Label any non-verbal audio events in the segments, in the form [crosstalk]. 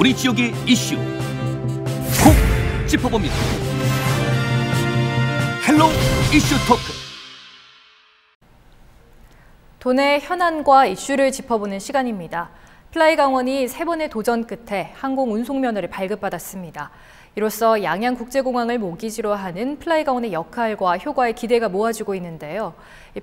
우리 지역의 이슈 콕 짚어봅니다. 헬로 이슈 토크. 돈의 현안과 이슈를 짚어보는 시간입니다. 플라이 강원이 세 번의 도전 끝에 항공 운송 면허를 발급받았습니다. 이로써 양양국제공항을 모기지로 하는 플라이 강원의 역할과 효과에 기대가 모아지고 있는데요.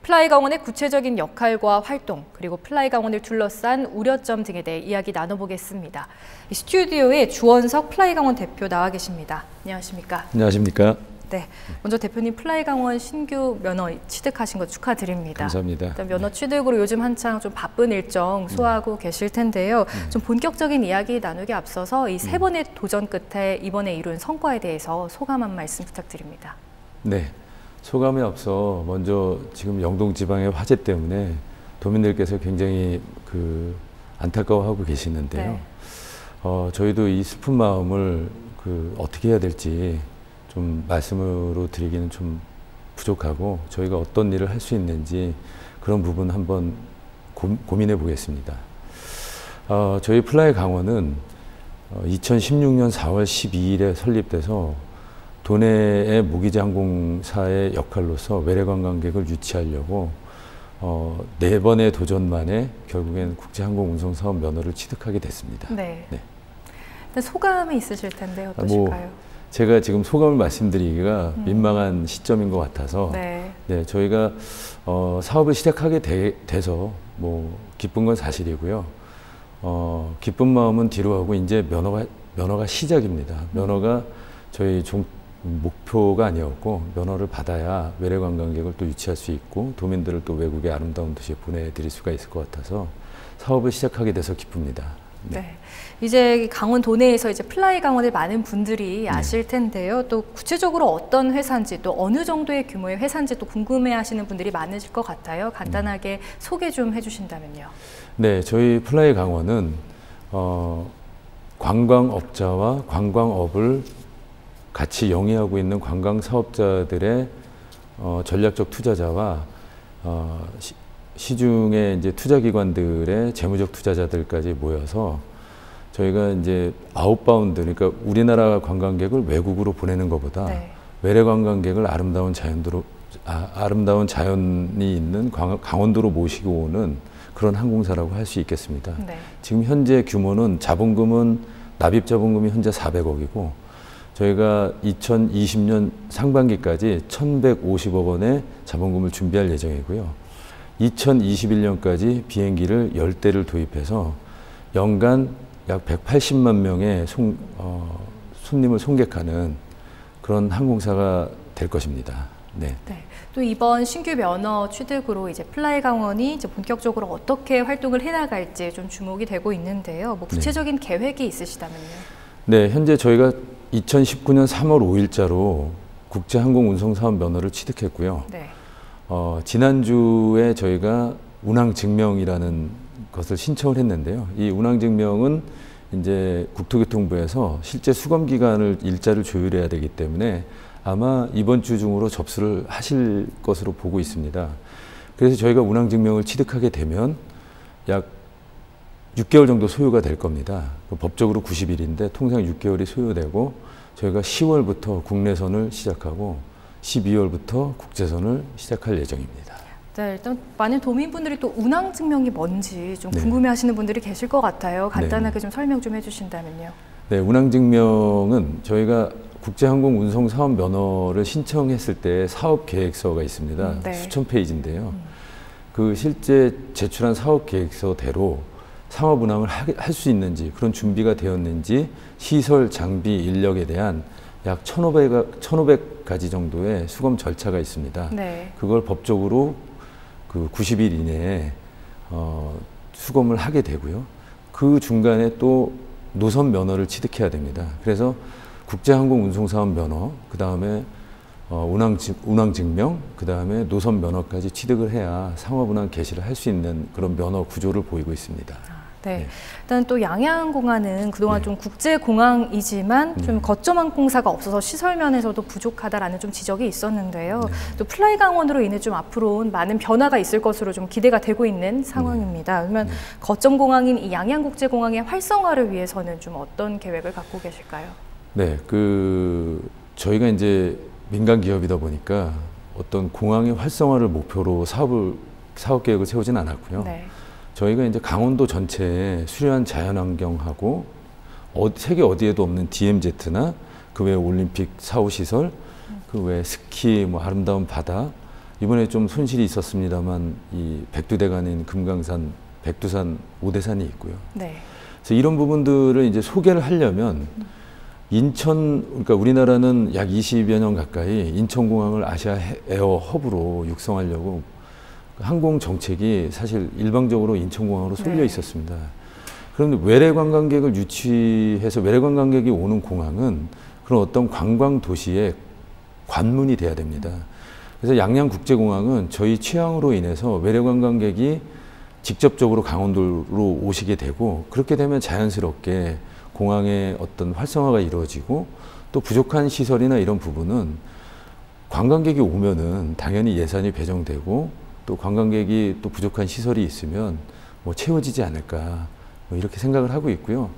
플라이 강원의 구체적인 역할과 활동, 그리고 플라이 강원을 둘러싼 우려점 등에 대해 이야기 나눠보겠습니다. 스튜디오에 주원석 플라이 강원 대표 나와 계십니다. 안녕하십니까? 안녕하십니까? 네, 먼저 대표님 플라이 강원 신규 면허 취득하신 거 축하드립니다. 감사합니다. 면허 취득으로 요즘 한창 좀 바쁜 일정 소화하고 음. 계실 텐데요. 음. 좀 본격적인 이야기 나누기 앞서서 이세 음. 번의 도전 끝에 이번에 이룬 성과에 대해서 소감 한 말씀 부탁드립니다. 네, 소감에 앞서 먼저 지금 영동 지방의 화재 때문에 도민들께서 굉장히 그 안타까워하고 계시는데요. 네. 어, 저희도 이 슬픈 마음을 그 어떻게 해야 될지 좀 말씀으로 드리기는 좀 부족하고 저희가 어떤 일을 할 수 있는지 그런 부분 한번 고, 민해 보겠습니다. 어, 저희 플라이 강원은 어, 2016년 4월 12일에 설립돼서 도내의 무기지 항공사의 역할로서 외래 관광객을 유치하려고 어, 네 번의 도전 만에 결국엔 국제항공운송 사업 면허를 취득하게 됐습니다. 네. 네. 소감이 있으실 텐데 어떠실까요? 뭐, 제가 지금 소감을 말씀드리기가 음. 민망한 시점인 것 같아서 네, 네 저희가 어, 사업을 시작하게 되, 돼서 뭐 기쁜 건 사실이고요. 어, 기쁜 마음은 뒤로 하고 이제 면허가 면허가 시작입니다. 면허가 저희 종, 목표가 아니었고 면허를 받아야 외래 관광객을 또 유치할 수 있고 도민들을 또 외국의 아름다운 도시에 보내드릴 수가 있을 것 같아서 사업을 시작하게 돼서 기쁩니다. 네. 네. 이제 강원 도내에서 이제 플라이 강원을 많은 분들이 네. 아실 텐데요. 또 구체적으로 어떤 회사인지 또 어느 정도의 규모의 회사인지 또 궁금해하시는 분들이 많으실 것 같아요. 간단하게 음. 소개 좀 해주신다면요. 네, 저희 플라이 강원은 어, 관광업자와 관광업을 같이 영위하고 있는 관광 사업자들의 어, 전략적 투자자와 어, 시, 시중의 이제 투자기관들의 재무적 투자자들까지 모여서 저희가 이제 아웃바운드 그러니까 우리나라 관광객을 외국으로 보내는 것보다 네. 외래 관광객을 아름다운 자연도로 아, 름다운 자연이 있는 강원도로 모시고 오는 그런 항공사라고 할 수 있겠습니다. 네. 지금 현재 규모는 자본금은 납입 자본금이 현재 400억이고 저희가 2020년 상반기까지 1,150억 원의 자본금을 준비할 예정이고요. 2021년까지 비행기를 10대를 도입해서 연간 약 180만 명의 송, 어, 손님을 송객하는 그런 항공사가 될 것입니다. 네. 네. 또 이번 신규 면허 취득으로 이제 플라이 강원이 이제 본격적으로 어떻게 활동을 해나갈지 좀 주목이 되고 있는데요. 뭐 구체적인 네. 계획이 있으시다면요? 네, 현재 저희가 2019년 3월 5일자로 국제항공운송사업 면허를 취득했고요. 네. 어, 지난주에 저희가 운항증명이라는 것을 신청을 했는데요. 이 운항증명은 이제 국토교통부에서 실제 수검 기간을 일자를 조율해야 되기 때문에 아마 이번 주 중으로 접수를 하실 것으로 보고 있습니다. 그래서 저희가 운항증명을 취득하게 되면 약 6개월 정도 소요가 될 겁니다. 그 법적으로 90일인데 통상 6개월이 소요되고 저희가 10월부터 국내선을 시작하고 12월부터 국제선을 시작할 예정입니다. 네, 일단 많은 도민분들이 또 운항 증명이 뭔지 좀 네. 궁금해하시는 분들이 계실 것 같아요. 간단하게 네. 좀 설명 좀 해주신다면요. 네, 운항 증명은 저희가 국제항공 운송 사업 면허를 신청했을 때 사업 계획서가 있습니다. 음, 네. 수천 페이지인데요. 음. 그 실제 제출한 사업 계획서대로 상업 운항을 할 수 있는지 그런 준비가 되었는지 시설, 장비, 인력에 대한 약 1,500, 1,500가지 정도의 수검 절차가 있습니다. 네. 그걸 법적으로 그 90일 이내에 어, 수검을 하게 되고요. 그 중간에 또 노선 면허를 취득해야 됩니다. 그래서 국제항공운송사업 면허, 그 다음에 어, 운항, 운항 증명, 그 다음에 노선 면허까지 취득을 해야 상업운항 개시를 할 수 있는 그런 면허 구조를 보이고 있습니다. 네. 네. 일단 또 양양공항은 그동안 네. 좀 국제공항이지만 네. 좀 거점한 공사가 없어서 시설 면에서도 부족하다라는 좀 지적이 있었는데요. 네. 또 플라이 강원으로 인해 좀 앞으로 많은 변화가 있을 것으로 좀 기대가 되고 있는 상황입니다. 네. 그러면 거점 공항인 이 양양국제공항의 활성화를 위해서는 좀 어떤 계획을 갖고 계실까요? 네, 그 저희가 이제 민간 기업이다 보니까 어떤 공항의 활성화를 목표로 사업을 사업 계획을 세우진 않았고요. 네. 저희가 이제 강원도 전체에 수려한 자연환경하고 어, 세계 어디에도 없는 DMZ나 그외 올림픽 사후 시설, 그외 스키, 뭐 아름다운 바다 이번에 좀 손실이 있었습니다만 이 백두대간인 금강산, 백두산, 오대산이 있고요. 네. 그래서 이런 부분들을 이제 소개를 하려면 인천 그러니까 우리나라는 약 20여 년 가까이 인천공항을 아시아 해- 에어 허브로 육성하려고 항공 정책이 사실 일방적으로 인천공항으로 쏠려 네. 있었습니다. 그런데 외래 관광객을 유치해서 외래 관광객이 오는 공항은 그런 어떤 관광 도시의 관문이 돼야 됩니다. 그래서 양양국제공항은 저희 취향으로 인해서 외래 관광객이 직접적으로 강원도로 오시게 되고 그렇게 되면 자연스럽게 공항의 어떤 활성화가 이루어지고 또 부족한 시설이나 이런 부분은 관광객이 오면은 당연히 예산이 배정되고 또 관광객이 또 부족한 시설이 있으면 뭐 채워지지 않을까 뭐 이렇게 생각을 하고 있고요.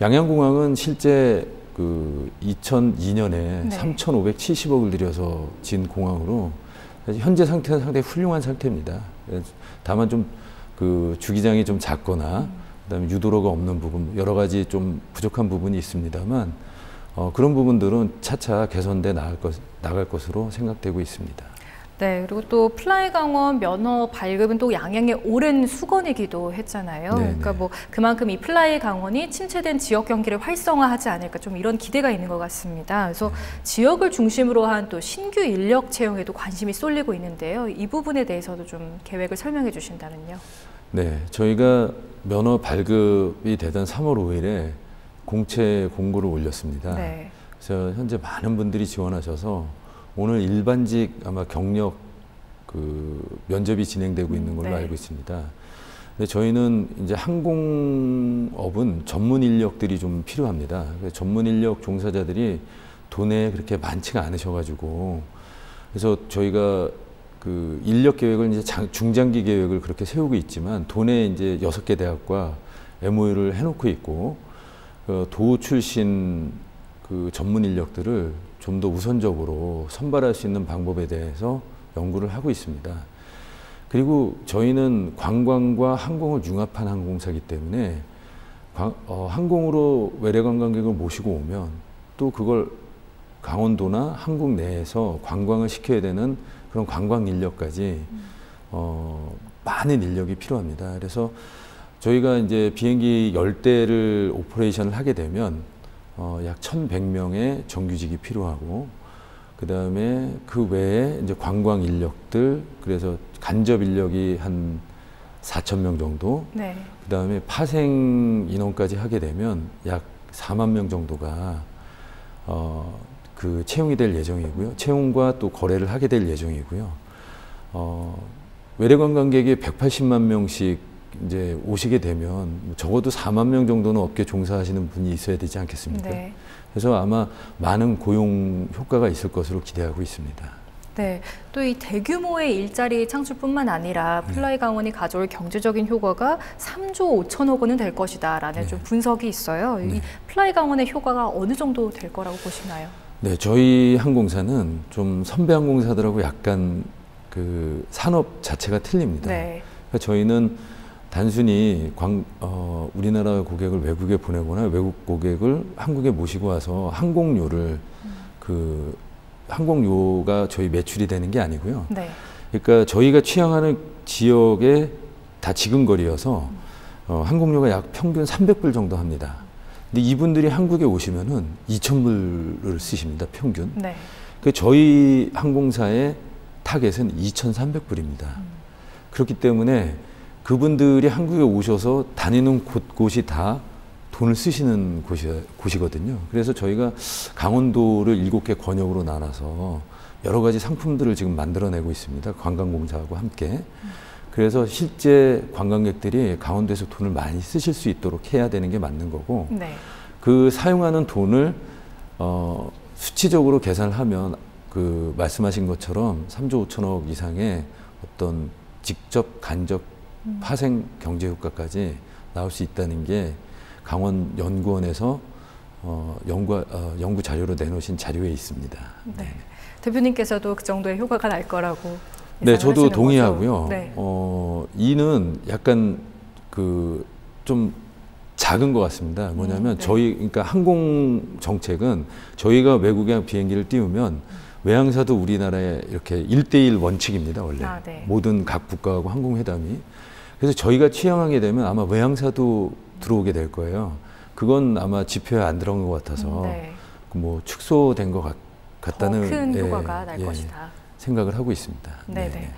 양양공항은 실제 그 2002년에 네. 3,570억을 들여서 진 공항으로 현재 상태는 상당히 훌륭한 상태입니다. 다만 좀 그 주기장이 좀 작거나 그다음에 유도로가 없는 부분 여러 가지 좀 부족한 부분이 있습니다만 어, 그런 부분들은 차차 개선돼 나갈 것 나갈 것으로 생각되고 있습니다. 네, 그리고 또 플라이 강원 면허 발급은 또 양양의 오랜 수건이기도 했잖아요. 네, 그러니까 네. 뭐 그만큼 이 플라이 강원이 침체된 지역 경기를 활성화하지 않을까 좀 이런 기대가 있는 것 같습니다. 그래서 네. 지역을 중심으로 한 또 신규 인력 채용에도 관심이 쏠리고 있는데요. 이 부분에 대해서도 좀 계획을 설명해 주신다면요. 네, 저희가 면허 발급이 되던 3월 5일에 공채 공고를 올렸습니다. 네. 그래서 현재 많은 분들이 지원하셔서 오늘 일반직 아마 경력 그 면접이 진행되고 있는 걸로 네. 알고 있습니다. 근데 저희는 이제 항공업은 전문 인력들이 좀 필요합니다. 전문 인력 종사자들이 도내에 그렇게 많지가 않으셔가지고 그래서 저희가 그 인력 계획을 이제 장- 중장기 계획을 그렇게 세우고 있지만 도내에 이제 여섯 개 대학과 MOU를 해놓고 있고 그 도 출신 그 전문 인력들을 좀 더 우선적으로 선발할 수 있는 방법에 대해서 연구를 하고 있습니다. 그리고 저희는 관광과 항공을 융합한 항공사이기 때문에 관- 어, 항공으로 외래 관광객을 모시고 오면 또 그걸 강원도나 한국 내에서 관광을 시켜야 되는 그런 관광 인력까지 어, 많은 인력이 필요합니다. 그래서 저희가 이제 비행기 열대를 오퍼레이션을 하게 되면 어, 약 1,100명의 정규직이 필요하고 그 다음에 그 외에 이제 관광 인력들 그래서 간접 인력이 한 4천 명 정도 네. 그 다음에 파생 인원까지 하게 되면 약 4만 명 정도가 어, 그 채용이 될 예정이고요. 채용과 또 거래를 하게 될 예정이고요. 어, 외래 관광객이 180만 명씩 이제 오시게 되면 뭐 적어도 4만 명 정도는 업계 종사하시는 분이 있어야 되지 않겠습니까? 네. 그래서 아마 많은 고용 효과가 있을 것으로 기대하고 있습니다. 네, 또 이 대규모의 일자리 창출뿐만 아니라 네. 플라이 강원이 가져올 경제적인 효과가 3조 5천억 원은 될 것이다라는 네. 좀 분석이 있어요. 이 네. 플라이 강원의 효과가 어느 정도 될 거라고 보시나요? 네, 저희 항공사는 좀 선배 항공사들하고 약간 그 산업 자체가 틀립니다. 네, 그러니까 저희는 단순히 광, 어, 우리나라 고객을 외국에 보내거나 외국 고객을 한국에 모시고 와서 항공료를 그 항공료가 저희 매출이 되는 게 아니고요. 네, 그러니까 저희가 취향하는 지역에 다 지근거리여서 어, 항공료가 약 평균 300불 정도 합니다. 근데 이분들이 한국에 오시면은 2,000불을 쓰십니다. 평균. 네, 그 저희 항공사의 타겟은 2,300불입니다. 그렇기 때문에 그분들이 한국에 오셔서 다니는 곳곳이 다 돈을 쓰시는 곳이, 곳이거든요. 그래서 저희가 강원도를 일곱 개 권역으로 나눠서 여러 가지 상품들을 지금 만들어내고 있습니다. 관광공사하고 함께. 그래서 실제 관광객들이 강원도에서 돈을 많이 쓰실 수 있도록 해야 되는 게 맞는 거고 네. 그 사용하는 돈을 어, 수치적으로 계산을 하면 그 말씀하신 것처럼 3조 5천억 이상의 어떤 직접 간접 파생 경제 효과까지 나올 수 있다는 게 강원 연구원에서 어, 연구 어, 연구 자료로 내놓으신 자료에 있습니다. 네. 대표님께서도 그 정도의 효과가 날 거라고 네, 저도 동의하고요. 네. 어, 이는 약간 그 좀 작은 것 같습니다. 뭐냐면 음, 네. 저희 그러니까 항공 정책은 저희가 외국에 비행기를 띄우면 외항사도 우리나라에 이렇게 일대일 원칙입니다, 원래. 아, 네. 모든 각 국가하고 항공회담이. 그래서 저희가 취향하게 되면 아마 외항사도 들어오게 될 거예요. 그건 아마 지표에 안 들어간 것 같아서 네. 그뭐 축소된 것 같, 같다는 더큰 예, 효과가 날 예, 것이다. 생각을 하고 있습니다. 네네.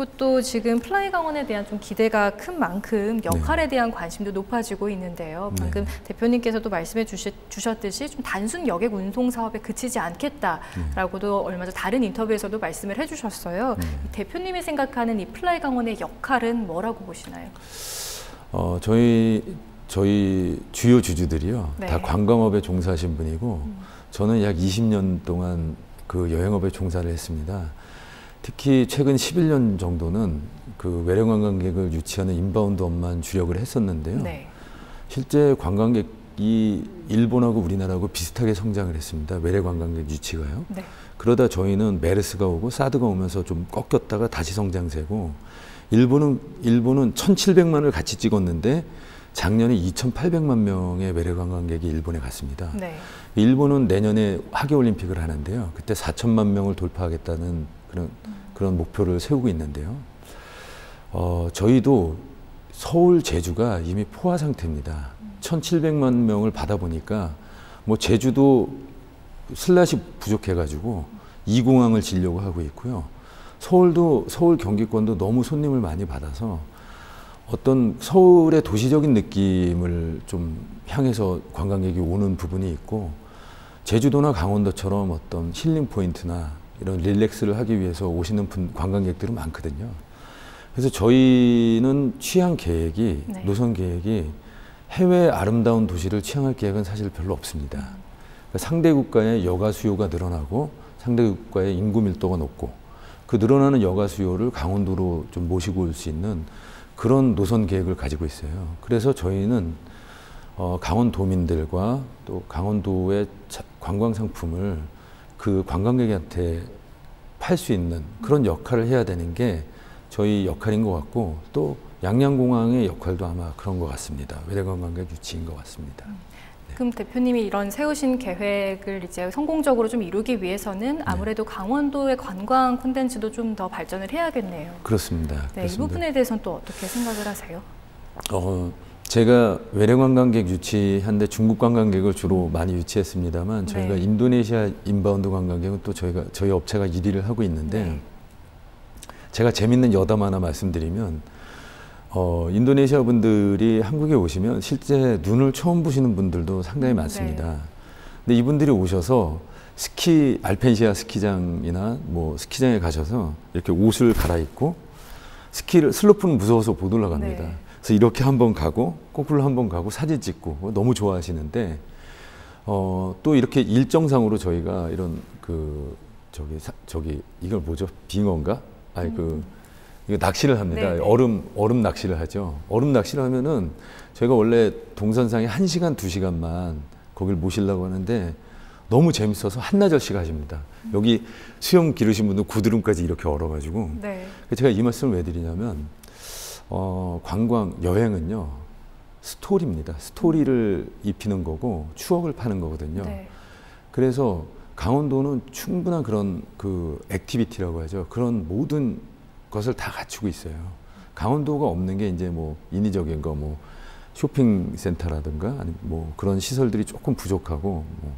그리고 또 지금 플라이 강원에 대한 좀 기대가 큰 만큼 역할에 대한 관심도 높아지고 있는데요. 방금 네. 대표님께서도 말씀해 주시, 주셨듯이 좀 단순 여객 운송 사업에 그치지 않겠다라고도 얼마 전 다른 인터뷰에서도 말씀을 해주셨어요. 네. 이 대표님이 생각하는 이 플라이 강원의 역할은 뭐라고 보시나요? 어, 저희 저희 주요 주주들이요. 네. 다 관광업에 종사하신 분이고 저는 약 20년 동안 그 여행업에 종사를 했습니다. 특히 최근 11년 정도는 그 외령 관광객을 유치하는 인바운드 업만 주력을 했었는데요. 네. 실제 관광객이 일본하고 우리나라하고 비슷하게 성장을 했습니다. 외래 관광객 유치가요. 네. 그러다 저희는 메르스가 오고 사드가 오면서 좀 꺾였다가 다시 성장세고 일본은 일본은 1,700만을 같이 찍었는데 작년에 2,800만 명의 외래 관광객이 일본에 갔습니다. 네. 일본은 내년에 하계 올림픽을 하는데요. 그때 4천만 명을 돌파하겠다는 그런 그런 목표를 세우고 있는데요. 어, 저희도 서울 제주가 이미 포화 상태입니다. 1,700만 명을 받아 보니까 뭐 제주도 슬롯이 부족해 가지고 이 공항을 지려고 하고 있고요. 서울도 서울 경기권도 너무 손님을 많이 받아서 어떤 서울의 도시적인 느낌을 좀 향해서 관광객이 오는 부분이 있고 제주도나 강원도처럼 어떤 힐링 포인트나 이런 릴렉스를 하기 위해서 오시는 분, 관광객들은 많거든요. 그래서 저희는 취향 계획이 네. 노선 계획이 해외 아름다운 도시를 취향할 계획은 사실 별로 없습니다. 그러니까 상대 국가의 여가 수요가 늘어나고 상대 국가의 인구 밀도가 높고 그 늘어나는 여가 수요를 강원도로 좀 모시고 올 수 있는 그런 노선 계획을 가지고 있어요. 그래서 저희는 어, 강원도민들과 또 강원도의 차- 관광 상품을 그 관광객한테 팔 수 있는 그런 역할을 해야 되는 게 저희 역할인 것 같고 또 양양공항의 역할도 아마 그런 것 같습니다. 외래관광객 유치인 것 같습니다. 그럼 대표님이 이런 세우신 계획을 이제 성공적으로 좀 이루기 위해서는 아무래도 강원도의 관광 콘텐츠도 좀 더 발전을 해야겠네요. 그렇습니다. 네, 이 그렇습니다. 부분에 대해서는 또 어떻게 생각을 하세요? 어, 제가 외래 관광객 유치한데 중국 관광객을 주로 많이 유치했습니다만 저희가 네. 인도네시아 인바운드 관광객은 또 저희가 저희 업체가 1위를 하고 있는데 네. 제가 재밌는 여담 하나 말씀드리면 어, 인도네시아 분들이 한국에 오시면 실제 눈을 처음 보시는 분들도 상당히 음, 많습니다. 네. 근데 이분들이 오셔서 스키 알펜시아 스키장이나 뭐 스키장에 가셔서 이렇게 옷을 갈아입고 스키를 슬로프는 무서워서 못 올라갑니다. 네. 그래서 이렇게 한번 가고 거꾸로 한번 가고 사진 찍고 너무 좋아하시는데 어, 또 이렇게 일정상으로 저희가 이런 그 저기 사, 저기 이걸 뭐죠 빙어인가? 아니 그 이거 낚시를 합니다. 음. 네, 네. 얼음 얼음 낚시를 하죠. 얼음 낚시를 하면은 저희가 원래 동선상에 한 시간 두 시간만 거길 모시려고 하는데 너무 재밌어서 한나절씩 하십니다. 여기 수영 기르신 분들 구드름까지 이렇게 얼어가지고 네. 제가 이 말씀을 왜 드리냐면 어, 관광 여행은요 스토리입니다. 스토리를 입히는 거고 추억을 파는 거거든요. 네. 그래서 강원도는 충분한 그런 그 액티비티라고 하죠. 그런 모든 것을 다 갖추고 있어요. 강원도가 없는 게 이제 뭐 인위적인 거 뭐 쇼핑 센터라든가 아니면 뭐 그런 시설들이 조금 부족하고 뭐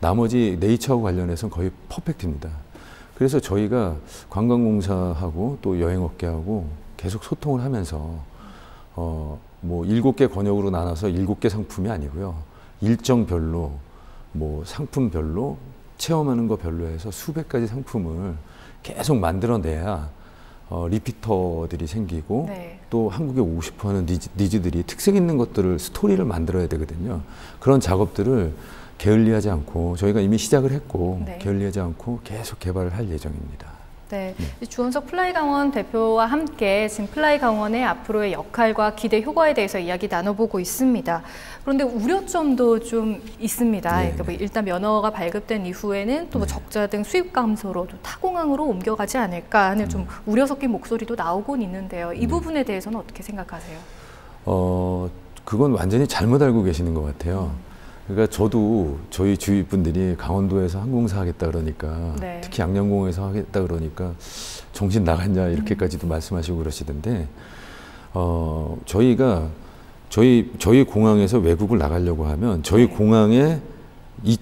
나머지 네이처하고 관련해서는 거의 퍼펙트입니다. 그래서 저희가 관광공사하고 또 여행업계하고 계속 소통을 하면서 어 뭐 일곱 개 권역으로 나눠서 일곱 개 상품이 아니고요. 일정별로 뭐 상품별로 체험하는 거 별로 해서 수백 가지 상품을 계속 만들어내야 어, 리피터들이 생기고 네. 또 한국에 오고 싶어하는 니즈, 니즈들이 특색 있는 것들을 스토리를 만들어야 되거든요. 그런 작업들을 게을리하지 않고 저희가 이미 시작을 했고 네. 게을리하지 않고 계속 개발을 할 예정입니다. 네, 주원석 플라이 강원 대표와 함께 지금 플라이 강원의 앞으로의 역할과 기대 효과에 대해서 이야기 나눠보고 있습니다. 그런데 우려점도 좀 있습니다. 네, 그러니까 뭐 일단 면허가 발급된 이후에는 또뭐 네. 적자 등 수입 감소로 또 타공항으로 옮겨가지 않을까 하는 좀 우려 섞인 목소리도 나오곤 있는데요. 이 네. 부분에 대해서는 어떻게 생각하세요? 어, 그건 완전히 잘못 알고 계시는 것 같아요. 그러니까 저도 저희 주위 분들이 강원도에서 항공사 하겠다 그러니까 네. 특히 양양공에서 하겠다 그러니까 정신 나갔냐 이렇게까지도 말씀하시고 그러시던데 어, 저희가 저희 저희 공항에서 외국을 나가려고 하면 저희 네. 공항에 이,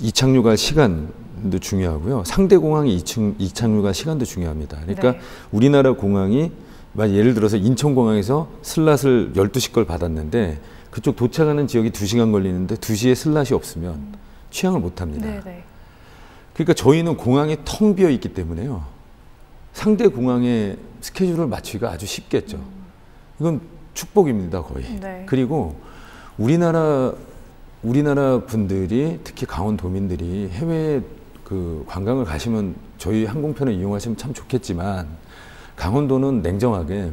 이착륙할 시간도 중요하고요. 상대 공항이 이착, 이착륙할 시간도 중요합니다. 그러니까 네. 우리나라 공항이 예를 들어서 인천공항에서 슬롯을 12시 걸 받았는데 그쪽 도착하는 지역이 2시간 걸리는데 2시에 슬롯이 없으면 취항을 못 합니다. 네, 네. 그러니까 저희는 공항이 텅 비어 있기 때문에요. 상대 공항의 스케줄을 맞추기가 아주 쉽겠죠. 이건 축복입니다, 거의. 네. 그리고 우리나라 우리나라 분들이 특히 강원도민들이 해외 그 관광을 가시면 저희 항공편을 이용하시면 참 좋겠지만 강원도는 냉정하게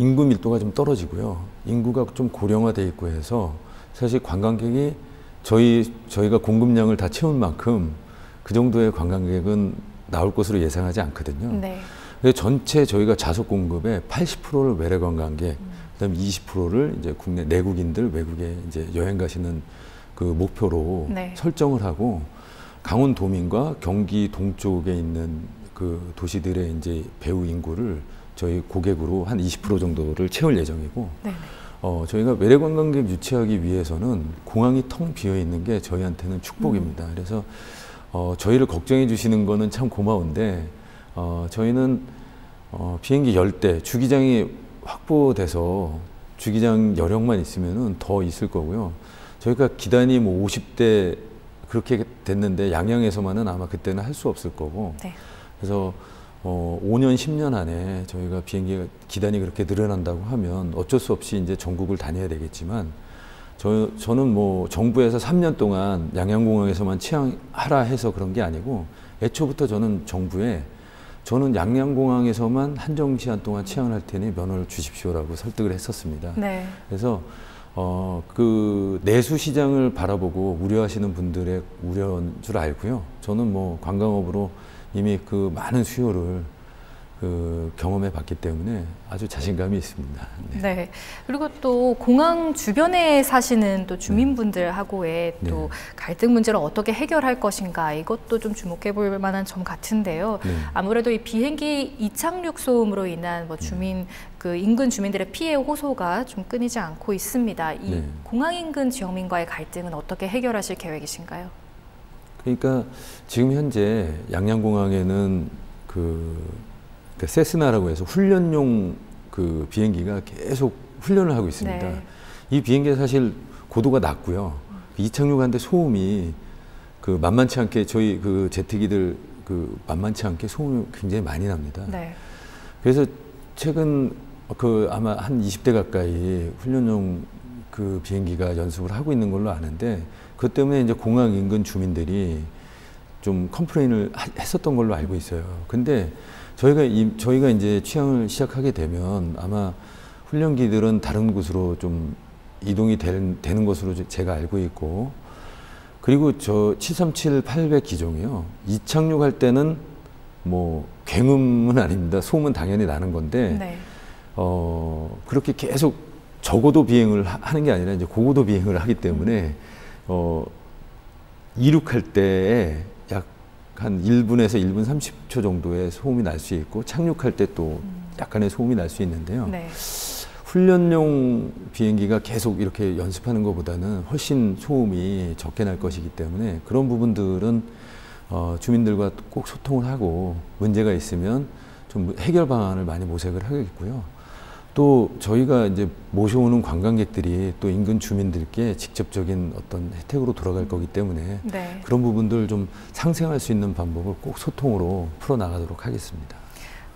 인구 밀도가 좀 떨어지고요. 인구가 좀 고령화돼 있고 해서 사실 관광객이 저희 저희가 공급량을 다 채운 만큼 그 정도의 관광객은 나올 것으로 예상하지 않거든요. 네. 전체 저희가 자석 공급의 80%를 외래 관광객, 그다음에 20%를 이제 국내 내국인들 외국에 이제 여행 가시는 그 목표로 네. 설정을 하고 강원도민과 경기 동쪽에 있는 그 도시들의 이제 배우 인구를 저희 고객으로 한 20% 정도를 채울 예정이고 네. 어, 저희가 외래 관 광객 유치하기 위해서는 공항이 텅 비어 있는 게 저희한테는 축복입니다. 음. 그래서 어, 저희를 걱정해 주시는 거는 참 고마운데 어, 저희는 어, 비행기 열 대 주기장이 확보돼서 주기장 여력만 있으면은 더 있을 거고요. 저희가 기단이 뭐 50대 그렇게 됐는데 양양에서만은 아마 그때는 할 수 없을 거고 네. 그래서 어, 5년, 10년 안에 저희가 비행기 기단이 그렇게 늘어난다고 하면 어쩔 수 없이 이제 전국을 다녀야 되겠지만 저, 저는 뭐 정부에서 3년 동안 양양공항에서만 취항하라 해서 그런 게 아니고 애초부터 저는 정부에 저는 양양공항에서만 한정 시간 동안 취항을 할 테니 면허를 주십시오라고 설득을 했었습니다. 네. 그래서 어, 그 내수 시장을 바라보고 우려하시는 분들의 우려인 줄 알고요. 저는 뭐 관광업으로 이미 그 많은 수요를 그 경험해 봤기 때문에 아주 자신감이 있습니다. 네. 네. 그리고 또 공항 주변에 사시는 또 주민분들하고의 또 네. 갈등 문제를 어떻게 해결할 것인가 이것도 좀 주목해 볼 만한 점 같은데요. 네. 아무래도 이 비행기 이착륙 소음으로 인한 뭐 주민 그 인근 주민들의 피해 호소가 좀 끊이지 않고 있습니다. 이 네. 공항 인근 지역민과의 갈등은 어떻게 해결하실 계획이신가요? 그러니까 지금 현재 양양공항에는 그, 그 세스나라고 해서 훈련용 그 비행기가 계속 훈련을 하고 있습니다. 네. 이 비행기가 사실 고도가 낮고요. 이착륙하는데 소음이 그 만만치 않게 저희 그 제트기들 그 만만치 않게 소음이 굉장히 많이 납니다. 네. 그래서 최근 그 아마 한 20대 가까이 훈련용 그 비행기가 연습을 하고 있는 걸로 아는데 그것 때문에 이제 공항 인근 주민들이 좀 컴플레인을 하- 했었던 걸로 알고 있어요. 근데 저희가 이, 저희가 이제 취항을 시작하게 되면 아마 훈련기들은 다른 곳으로 좀 이동이 될, 되는 것으로 제- 제가 알고 있고 그리고 저 737, 800 기종이요. 이착륙할 때는 뭐 굉음은 아닙니다. 소음은 당연히 나는 건데 네. 어, 그렇게 계속 저고도 비행을 하- 하는 게 아니라 이제 고고도 비행을 하기 때문에 어, 이륙할 때에 약 한 1분에서 1분 30초 정도의 소음이 날 수 있고 착륙할 때 또 약간의 소음이 날 수 있는데요. 네. 훈련용 비행기가 계속 이렇게 연습하는 것보다는 훨씬 소음이 적게 날 것이기 때문에 그런 부분들은 어, 주민들과 꼭 소통을 하고 문제가 있으면 좀 해결 방안을 많이 모색을 하겠고요. 또 저희가 이제 모셔오는 관광객들이 또 인근 주민들께 직접적인 어떤 혜택으로 돌아갈 거기 때문에 네. 그런 부분들 좀 상생할 수 있는 방법을 꼭 소통으로 풀어 나가도록 하겠습니다.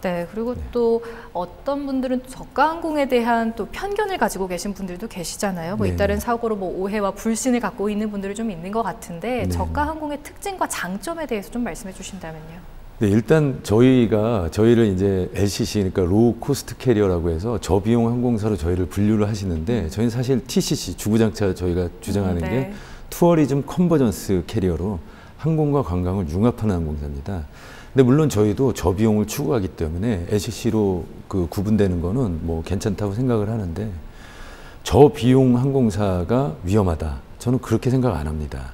네, 그리고 또 어떤 분들은 저가 항공에 대한 또 편견을 가지고 계신 분들도 계시잖아요. 뭐 네. 잇따른 사고로 뭐 오해와 불신을 갖고 있는 분들이 좀 있는 것 같은데 네. 저가 항공의 특징과 장점에 대해서 좀 말씀해 주신다면요. 네, 일단 저희가 저희를 이제 LCC 그러니까 로우 코스트 캐리어라고 해서 저비용 항공사로 저희를 분류를 하시는데 저희는 사실 TCC 주구장차 저희가 주장하는 음, 게 네. 투어리즘 컨버전스 캐리어로 항공과 관광을 융합하는 항공사입니다. 근데 물론 저희도 저비용을 추구하기 때문에 LCC로 그 구분되는 거는 뭐 괜찮다고 생각을 하는데 저비용 항공사가 위험하다. 저는 그렇게 생각 안 합니다.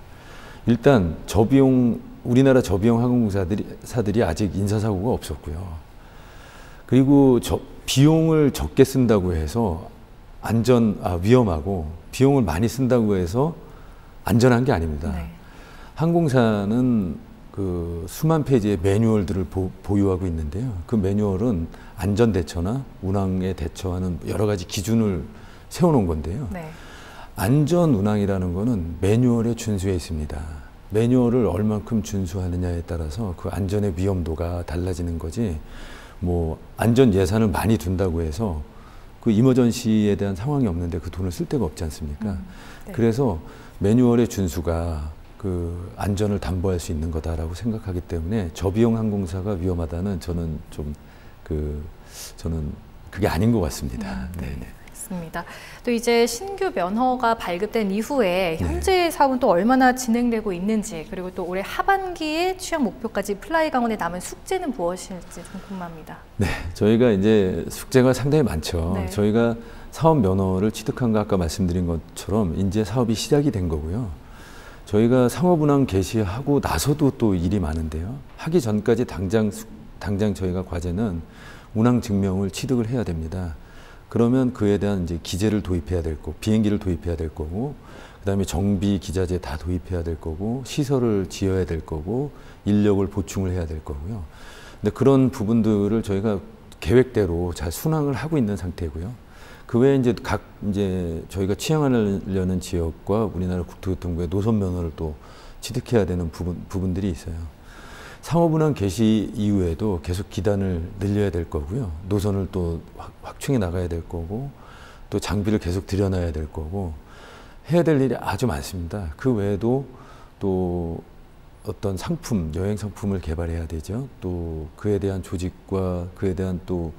일단 저비용 우리나라 저비용 항공사들이 사들이 아직 인사사고가 없었고요. 그리고 저 비용을 적게 쓴다고 해서 안전 아 위험하고 비용을 많이 쓴다고 해서 안전한 게 아닙니다. 네. 항공사는 그 수만 페이지의 매뉴얼들을 보, 보유하고 있는데요. 그 매뉴얼은 안전 대처나 운항에 대처하는 여러 가지 기준을 세워놓은 건데요. 네. 안전 운항이라는 거는 매뉴얼에 준수해 있습니다. 매뉴얼을 얼만큼 준수하느냐에 따라서 그 안전의 위험도가 달라지는 거지. 뭐 안전 예산을 많이 둔다고 해서 그 이머전시에 대한 상황이 없는데 그 돈을 쓸 데가 없지 않습니까? 음, 네. 그래서 매뉴얼의 준수가 그 안전을 담보할 수 있는 거다라고 생각하기 때문에 저비용 항공사가 위험하다는 저는 좀 그 저는 그게 아닌 것 같습니다. 음, 네. 네네. 있습니다. 또 이제 신규 면허가 발급된 이후에 네. 현재 사업은 또 얼마나 진행되고 있는지 그리고 또 올해 하반기에 취약 목표까지 플라이 강원에 남은 숙제는 무엇일지 좀 궁금합니다. 네, 저희가 이제 숙제가 상당히 많죠. 네. 저희가 사업 면허를 취득한 거 아까 말씀드린 것처럼 이제 사업이 시작이 된 거고요. 저희가 상업운항 개시하고 나서도 또 일이 많은데요. 하기 전까지 당장 숙- 당장 저희가 과제는 운항 증명을 취득을 해야 됩니다. 그러면 그에 대한 이제 기재를 도입해야 될 거고 비행기를 도입해야 될 거고 그다음에 정비 기자재 다 도입해야 될 거고 시설을 지어야 될 거고 인력을 보충을 해야 될 거고요. 근데 그런 부분들을 저희가 계획대로 잘 순항을 하고 있는 상태고요. 그 외에 이제 각 이제 저희가 취항하려는 지역과 우리나라 국토교통부의 노선 면허를 또 취득해야 되는 부분 부분들이 있어요. 상업운항 개시 이후에도 계속 기단을 늘려야 될 거고요. 노선을 또 확- 확충해 나가야 될 거고 또 장비를 계속 들여놔야 될 거고 해야 될 일이 아주 많습니다. 그 외에도 또 어떤 상품, 여행 상품을 개발해야 되죠. 또 그에 대한 조직과 그에 대한 또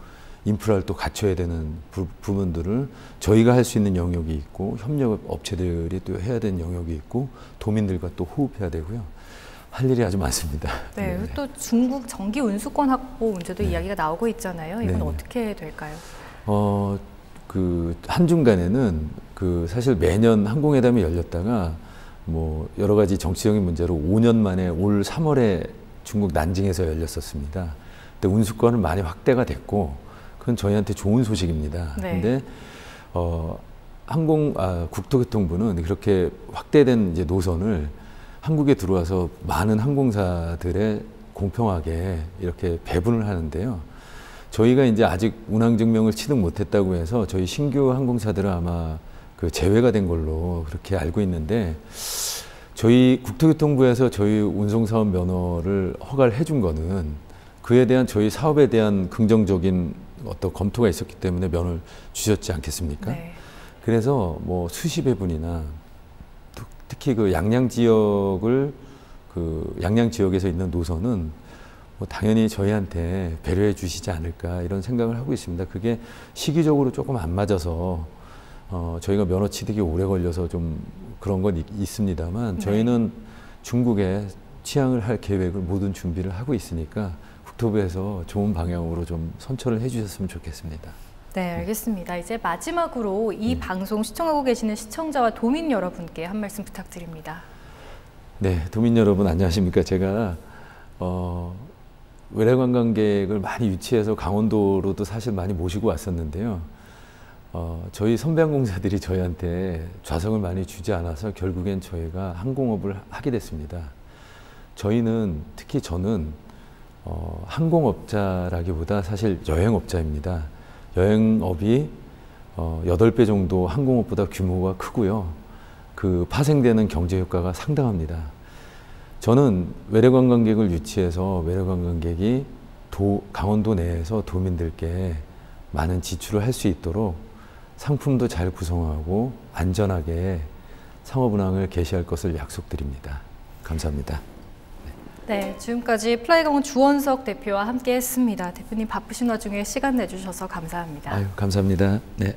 인프라를 또 갖춰야 되는 부, 부분들을 저희가 할 수 있는 영역이 있고 협력 업체들이 또 해야 되는 영역이 있고 도민들과 또 호흡해야 되고요. 할 일이 아주 많습니다. [laughs] 네, 네네. 또 중국 정기 운수권 확보 문제도 이야기가 나오고 있잖아요. 이건 네네. 어떻게 될까요? 어, 그 한중간에는 그 사실 매년 항공회담이 열렸다가 뭐 여러 가지 정치적인 문제로 5년 만에 올 3월에 중국 난징에서 열렸었습니다. 근데 운수권은 많이 확대가 됐고 그건 저희한테 좋은 소식입니다. 네. 근데 어 항공 아 국토교통부는 그렇게 확대된 이제 노선을 한국에 들어와서 많은 항공사들의 공평하게 이렇게 배분을 하는데요. 저희가 이제 아직 운항 증명을 취득 못했다고 해서 저희 신규 항공사들은 아마 그 제외가 된 걸로 그렇게 알고 있는데 저희 국토교통부에서 저희 운송사업 면허를 허가를 해준 거는 그에 대한 저희 사업에 대한 긍정적인 어떤 검토가 있었기 때문에 면허를 주셨지 않겠습니까? 네. 그래서 뭐 수시 배분이나 특- 특히 그 양양 지역을 그 양양 지역에서 있는 노선은 뭐 당연히 저희한테 배려해 주시지 않을까 이런 생각을 하고 있습니다. 그게 시기적으로 조금 안 맞아서 어 저희가 면허 취득이 오래 걸려서 좀 그런 건 있, 있습니다만 네. 저희는 중국에 취항을 할 계획을 모든 준비를 하고 있으니까 국토부에서 좋은 방향으로 좀 선처를 해주셨으면 좋겠습니다. 네, 알겠습니다. 이제 마지막으로 이 음. 방송 시청하고 계시는 시청자와 도민 여러분께 한 말씀 부탁드립니다. 네, 도민 여러분 안녕하십니까? 제가 어, 외래 관광객을 많이 유치해서 강원도로도 사실 많이 모시고 왔었는데요. 어, 저희 선배항공사들이 저희한테 좌석을 많이 주지 않아서 결국엔 저희가 항공업을 하게 됐습니다. 저희는 특히 저는 어, 항공업자라기보다 사실 여행업자입니다. 여행업이 어, 8배 정도 항공업보다 규모가 크고요. 그 파생되는 경제 효과가 상당합니다. 저는 외래 관광객을 유치해서 외래 관광객이 도, 강원도 내에서 도민들께 많은 지출을 할 수 있도록 상품도 잘 구성하고 안전하게 상업 운항을 개시할 것을 약속드립니다. 감사합니다. 네, 지금까지 플라이강원 주원석 대표와 함께했습니다. 대표님 바쁘신 와중에 시간 내주셔서 감사합니다. 아유, 감사합니다. 네.